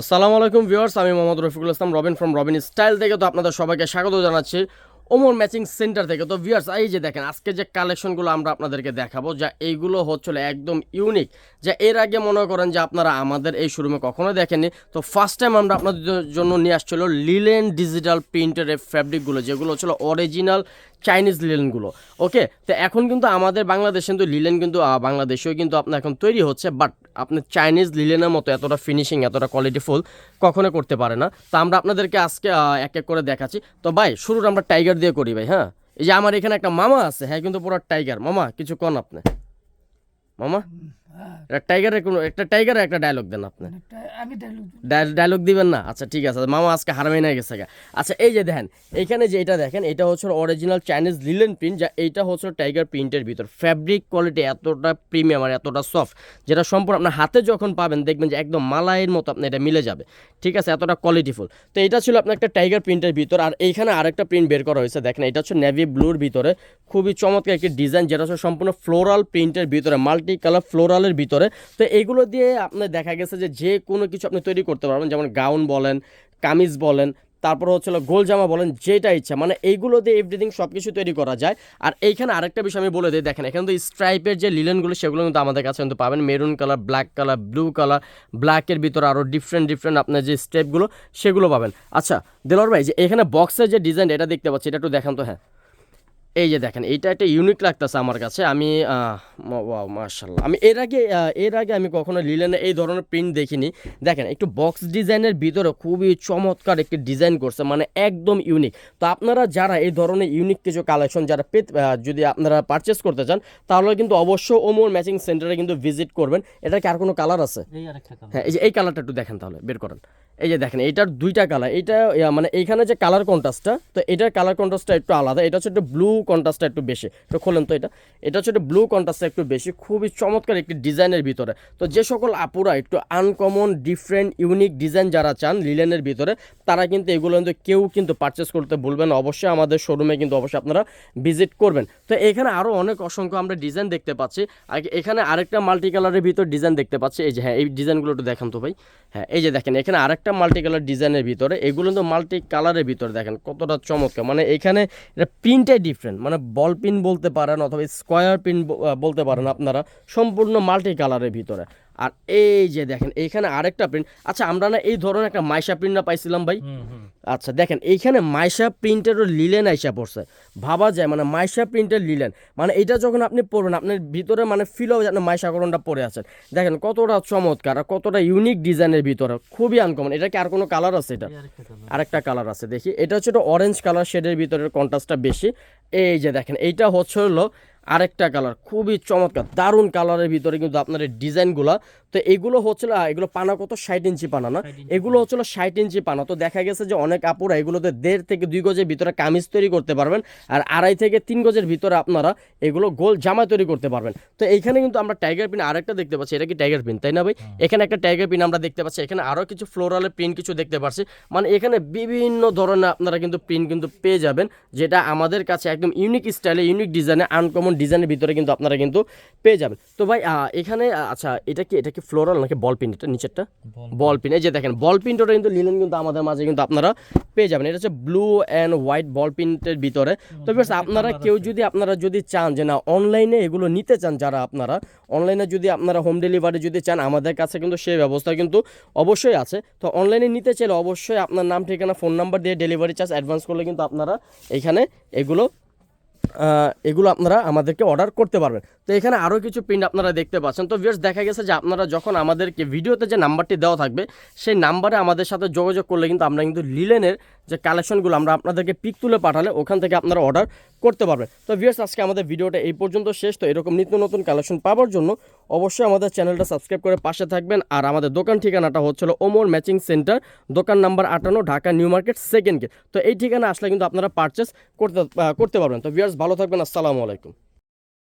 আসসালামু আলাইকুম ভিউয়ার্স, আমি মোহাম্মদ রফিকুল ইসলাম, রবিন ফ্রম রবিন স্টাইল থেকে তো আপনাদের সবাইকে স্বাগত জানাচ্ছি ওমর ম্যাচিং সেন্টার থেকে। তো ভিউয়ার্স, এই যে দেখেন, আজকে যে কালেকশনগুলো আমরা আপনাদেরকে দেখাবো, যা এইগুলো হচ্ছিল একদম ইউনিক যা এর আগে মনে করেন যে আপনারা আমাদের এই শোরুমে কখনো দেখেননি। তো ফার্স্ট টাইম আমরা আপনাদের জন্য নিয়ে আসছিল লিলেন ডিজিটাল প্রিন্টের এই ফ্যাব্রিকগুলো যেগুলো ছিল অরিজিনাল চাইনিজ লিলেনগুলো ওকে তো এখন কিন্তু আমাদের বাংলাদেশে কিন্তু লিলেন কিন্তু বাংলাদেশেও কিন্তু আপনার এখন তৈরি হচ্ছে বাট আপনি চাইনিজ লিলেনের মতো এতটা ফিনিশিং এতটা কোয়ালিটিফুল কখনো করতে পারে না। তো আমরা আপনাদেরকে আজকে এক এক করে দেখাচ্ছি। তো ভাই, শুরুটা আমরা টাইগার দিয়ে করি ভাই হ্যাঁ? এই যে আমার এখানে একটা মামা আছে হ্যাঁ কিন্তু পুরো টাইগার মামা, কিছু কন আপনি? মামা? টাইগারের কোনো একটা টাইগারের একটা ডায়লগ দেন আপনি। আমি ডায়লগ ডায়লগ দিবেন না? আচ্ছা ঠিক আছে। মামা আজকে হারামে না গেছে আচ্ছা এই যে দেখেন এইখানে যে এটা দেখেন এটা হচ্ছে অরিজিনাল চাইনিজ লিলেন প্রিন্ট যা এইটা হচ্ছে টাইগার প্রিন্টের ভিতর। ফ্যাব্রিক কোয়ালিটি এতটা প্রিমিয়াম আর এতটা সফট যেটা সম্পূর্ণ আপনার হাতে যখন পাবেন দেখবেন যে একদম মালাইয়ের মতো আপনি এটা মিলে যাবে। ঠিক আছে এতটা কোয়ালিটিফুল তো এটা ছিল আপনার একটা টাইগার প্রিন্টের ভিতর আর এইখানে আরেকটা প্রিন্ট বের করা হয়েছে। দেখেন এটা হচ্ছে নেভি ব্লুর ভিতরে। খুবই চমৎকার একটি ডিজাইন যেটা হচ্ছে সম্পূর্ণ ফ্লোরাল প্রিন্টের ভিতরে মাল্টি কালার ফ্লোরালের ভিতরে। তো এইগুলো দিয়ে আপনার দেখা গেছে যে যে কোনো কিছু আপনি তৈরি করতে পারবেন, যেমন গাউন বলেন, কামিজ বলেন, তারপর হচ্ছিল গোল জামা বলেন, যেটা ইচ্ছা। মানে এইগুলো দিয়ে এভরিথিং সব কিছু তৈরি করা যায়। আর এইখানে আরেকটা বিষয় আমি বলে দিই, দেখেন এখানে তো স্ট্রাইপের যে লিলেনগুলো সেগুলো কিন্তু আমাদের কাছে কিন্তু পাবেন। Maroon colour black colour blue colour ব্ল্যাকের ভিতরে আরও ডিফারেন্ট ডিফারেন্ট আপনার যে স্টেপগুলো সেগুলো পাবেন। আচ্ছা দিলর ভাই, যে এখানে বক্সের যে ডিজাইন এটা দেখতে পাচ্ছি, এটা একটু দেখান তো হ্যাঁ। এই যে দেখেন এইটা একটা ইউনিক লাগতেছে আমার কাছে। আমি মার্শাল্লাহ আমি এর আগে এর আগে আমি কখনো লিলেনে এই ধরনের প্রিন্ট দেখিনি। দেখেন একটু বক্স ডিজাইনের ভিতরে খুবই চমৎকার একটি ডিজাইন করছে মানে একদম ইউনিক তো আপনারা যারা এই ধরনের ইউনিক কিছু কালেকশন যারা পেতে যদি আপনারা পারচেস করতে চান তাহলে কিন্তু অবশ্যই ওমোর ম্যাচিং সেন্টারে কিন্তু ভিজিট করবেন। এটা কি আর কোনো কালার আছে? হ্যাঁ এই যে এই কালারটা একটু দেখেন তাহলে বের করেন। এই যে দেখেন এটার দুইটা কালার এটা মানে এইখানে যে কালার কন্ট্রাস্টটা তো এটার কালার কন্ট্রাস্টটা একটু আলাদা। এটা হচ্ছে একটু ব্লু কন্ট্রাস্টটা একটু বেশি। তো খোলেন তো এটা। এটা হচ্ছে ব্লু কন্ট্রাস্টটা একটু বেশি। খুবই চমৎকার একটি ডিজাইনের ভিতরে। তো যে সকল আপুরা একটু আনকমন ডিফারেন্ট ইউনিক ডিজাইন যারা চান লিলেনের ভিতরে, তারা কিন্তু এগুলো কিন্তু কেউ কিন্তু পারচেস করতে ভুলবেন অবশ্যই আমাদের শোরুমে কিন্তু অবশ্যই আপনারা ভিজিট করবেন। তো এখানে আরও অনেক অসংখ্য আমরা ডিজাইন দেখতে পাচ্ছি। এখানে আরেকটা মাল্টি কালারের ভিতর ডিজাইন দেখতে পাচ্ছি। এই যে হ্যাঁ এই ডিজাইনগুলো একটু দেখান তো ভাই। হ্যাঁ এই যে দেখেন, এখানে আরেকটা মাল্টি কালার ডিজাইনের ভিতরে। এগুলো কিন্তু মাল্টি কালারের ভিতরে দেখেন, কতটা চমৎকার। মানে এখানে এটা প্রিন্টে ডিফারেন্ট মানে বল পিন বলতে পারেন অথবা স্কোয়ার পিন বলতে পারেন আপনারা। সম্পূর্ণ মাল্টি কালারের ভিতরে। আর এই যে দেখেন এইখানে আরেকটা প্রিন্ট আচ্ছা আমরা না এই ধরনের একটা মাইশা প্রিন্ট না পাইছিলাম ভাই। আচ্ছা দেখেন এইখানে মাইশা প্রিন্টেরও লিলেন আইসা পড়ছে। ভাবা যায় মানে মাইশা প্রিন্টের লিলেন। মানে এটা যখন আপনি পড়বেন আপনার ভিতরে মানে ফিল হবে যে আপনি মাইশা করণটা পরে আছেন দেখেন কতটা চমৎকার আর কতটা ইউনিক ডিজাইনের ভিতরে। খুবই আনকমন এটা কি আর কোনো কালার আছে এটা? আরেকটা কালার আছে। দেখি এটা হচ্ছে অরেঞ্জ কালার শেডের ভিতরের কন্ট্রাস্টটা বেশি। এই যে দেখেন এইটা হচ্ছে হলো আরেকটা কালার খুবই চমৎকার দারুণ কালারের ভিতরে কিন্তু আপনার এই ডিজাইনগুলো। তো এগুলো হচ্ছিল এগুলো পানা কত? ষাট ইঞ্চি পানা না? এগুলো হচ্ছিল ষাট ইঞ্চি পানা। তো দেখা গেছে যে অনেক আপুরা এগুলোতে দেড় থেকে দুই গজের ভিতরে কামিজ তৈরি করতে পারবেন আর আড়াই থেকে তিন গজের ভিতরে আপনারা এগুলো গোল জামা তৈরি করতে পারবেন। তো এইখানে কিন্তু আমরা টাইগার পিন আরেকটা দেখতে পাচ্ছি এটা কি টাইগার পিন তাই না ভাই? এখানে একটা টাইগার পিন আমরা দেখতে পাচ্ছি এখানে আরও কিছু ফ্লোরালের প্রিন্ট কিছু দেখতে পাচ্ছি। মানে এখানে বিভিন্ন ধরনের আপনারা কিন্তু প্রিন্ট কিন্তু পেয়ে যাবেন যেটা আমাদের কাছে একদম ইউনিক স্টাইলে ইউনিক ডিজাইনে আনকমন ডিজাইনের ভিতরে কিন্তু আপনারা কিন্তু পেয়ে যাবেন। তো ভাই এখানে আচ্ছা এটা কি এটা কি ফ্লোরাল নাকি বল পিন এটা নিচেরটা? বল পিন এই যে দেখেন বল পিনটা কিন্তু লিলেন কিন্তু আমাদের মাঝে কিন্তু আপনারা পেয়ে যাবেন। এটা হচ্ছে ব্লু অ্যান্ড হোয়াইট বল পিন্টের ভিতরে। তো আপনারা কেউ যদি আপনারা যদি চান যে না অনলাইনে এগুলো নিতে চান যারা আপনারা অনলাইনে যদি আপনারা হোম ডেলিভারি যদি চান আমাদের কাছে কিন্তু সেই ব্যবস্থা কিন্তু অবশ্যই আছে। তো অনলাইনে নিতে চাইলে অবশ্যই আপনার নাম ঠিকানা ফোন নাম্বার দিয়ে ডেলিভারি চার্জ অ্যাডভান্স করলে কিন্তু আপনারা এখানে এগুলো এগুলো আপনারা আমাদেরকে অর্ডার করতে পারবেন। তো এখানে আরও কিছু প্রিন্ট আপনারা দেখতে পাচ্ছেন। তো ভিউয়ার্স দেখা গেছে যে আপনারা যখন আমাদেরকে ভিডিওতে যে নাম্বারটি দেওয়া থাকবে, সেই নাম্বারে আমাদের সাথে যোগাযোগ করলে কিন্তু আমরা কিন্তু লিলেনের যে কালেকশনগুলো আমরা আপনাদেরকে পিক তুলে পাঠালে ওখান থেকে আপনারা অর্ডার করতে পারবেন। তো ভিউয়ার্স আজকে আমাদের ভিডিওটা এই পর্যন্ত শেষ। তো এরকম নিত্য নতুন কালেকশন পাওয়ার জন্য অবশ্যই আমাদের চ্যানেলটা সাবস্ক্রাইব করে পাশে থাকবেন। আর আমাদের দোকান ঠিকানাটা হচ্ছিল ওমর ম্যাচিং সেন্টার দোকান নাম্বার আটান্ন, Dhaka new market second gate তো এই ঠিকানা আসলে কিন্তু আপনারা পারচেস করতে করতে পারবেন। তো ভিউয়ার্স ভালো থাকবেন। আসসালামু আলাইকুম।